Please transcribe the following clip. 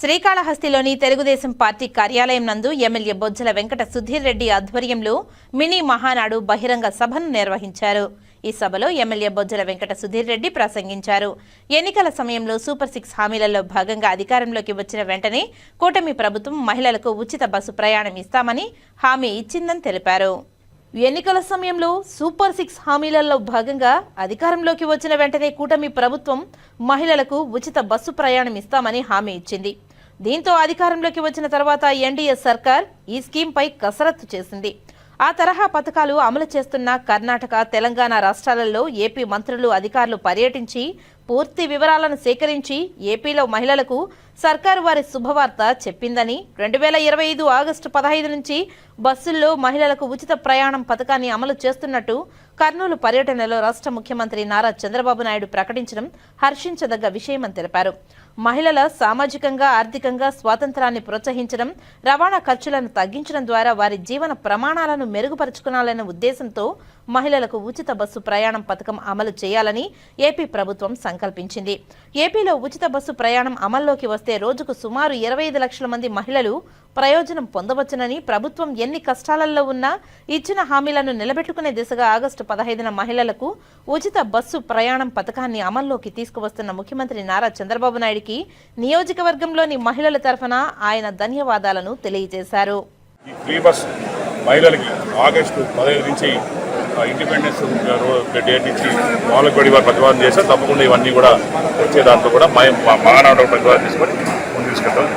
శ్రీకాళహస్తిలోని Telugu Desam party కార్యాలయం నందు MLA Bojjala Venkata Sudheer Reddy ఆధ్వర్యంలో మినీ మహానాడు బహిరంగ సభను నిర్వహించారు. ఈ సభలో ఎమ్మెల్యే బొజ్జల వెంకట సుధీర్ రెడ్డి ప్రసంగించారు. ఎన్నికల సమయంలో సూపర్ సిక్స్ హామీలలో భాగంగా అధికారంలోకి వచ్చిన వెంటనే కూటమి ప్రభుత్వం మహిళలకు ఉచిత బస్సు ప్రయాణం ఇస్తామని హామీ ఇచ్చిందని తెలిపారు. ఎన్నికల సమయంలో సూపర్ సిక్స్ హామీలలో భాగంగా అధికారంలోకి వచ్చిన వెంటనే కూటమి ప్రభుత్వం మహిళలకు ఉచిత బస్సు ప్రయాణం ఇస్తామని హామీ ఇచ్చింది. దీంతో అధికారంలోకి వచ్చిన తర్వాత ఎన్డీఏ సర్కార్ ఈ స్కీమ్పై కసరత్తు చేసింది. ఆ తరహా పథకాలు అమలు చేస్తున్న కర్ణాటక తెలంగాణ రాష్ట్రాలలో ఏపీ మంత్రులు అధికారులు పర్యటించి పూర్తి వివరాలను సేకరించి ఏపీలో మహిళలకు సర్కారు వారి శుభవార్త చెప్పిందని రెండు వేల ఇరవై ఐదు ఆగస్టు పదహైదు నుంచి బస్సుల్లో మహిళలకు ఉచిత ప్రయాణం పథకాన్ని అమలు చేస్తున్నట్టు కర్నూలు పర్యటనలో రాష్ట్ర ముఖ్యమంత్రి నారా చంద్రబాబు నాయుడు ప్రకటించడం హర్షించదగ్గ విషయమని తెలిపారు. మహిళల సామాజికంగా ఆర్థికంగా స్వాతంత్రాన్ని ప్రోత్సహించడం రవాణా ఖర్చులను తగ్గించడం ద్వారా వారి జీవన ప్రమాణాలను మెరుగుపరుచుకోవాలనే ఉద్దేశంతో మహిళలకు ఉచిత బస్సు ప్రయాణం పథకం అమలు చేయాలని ఏపీ ప్రభుత్వం సంకల్పించింది ఏపీలో ఉచిత బస్సు ప్రయాణం అమల్లోకి వస్తే రోజుకు సుమారు ఇరవై ఐదు లక్షల మంది మహిళలు ప్రయోజనం పొందవచ్చునని ప్రభుత్వం ఎన్ని కష్టాలలో ఉన్నా ఇచ్చిన హామీలను నిలబెట్టుకునే దిశగా ఆగస్టు పదహైదున మహిళలకు ఉచిత బస్సు ప్రయాణం పథకాన్ని అమల్లోకి తీసుకువస్తున్న ముఖ్యమంత్రి నారా చంద్రబాబు నాయుడికి నియోజకవర్గంలోని మహిళల తరఫున ఆయన ధన్యవాదాలను తెలియజేశారు. ఈ ఫ్రీ బస్ మహిళలకి ఆగస్టు పదహైదు నుంచి ఇండిపెండెన్స్ రో- డేట్ నుంచి వాళ్ళకి కూడా ఇవాళ ప్రతిపాదన చేస్తే తప్పకుండా ఇవన్నీ కూడా వచ్చే దాంట్లో కూడా మా మహానాడు ప్రతిపాదన తీసుకొని ముందు తీసుకెళ్తాం.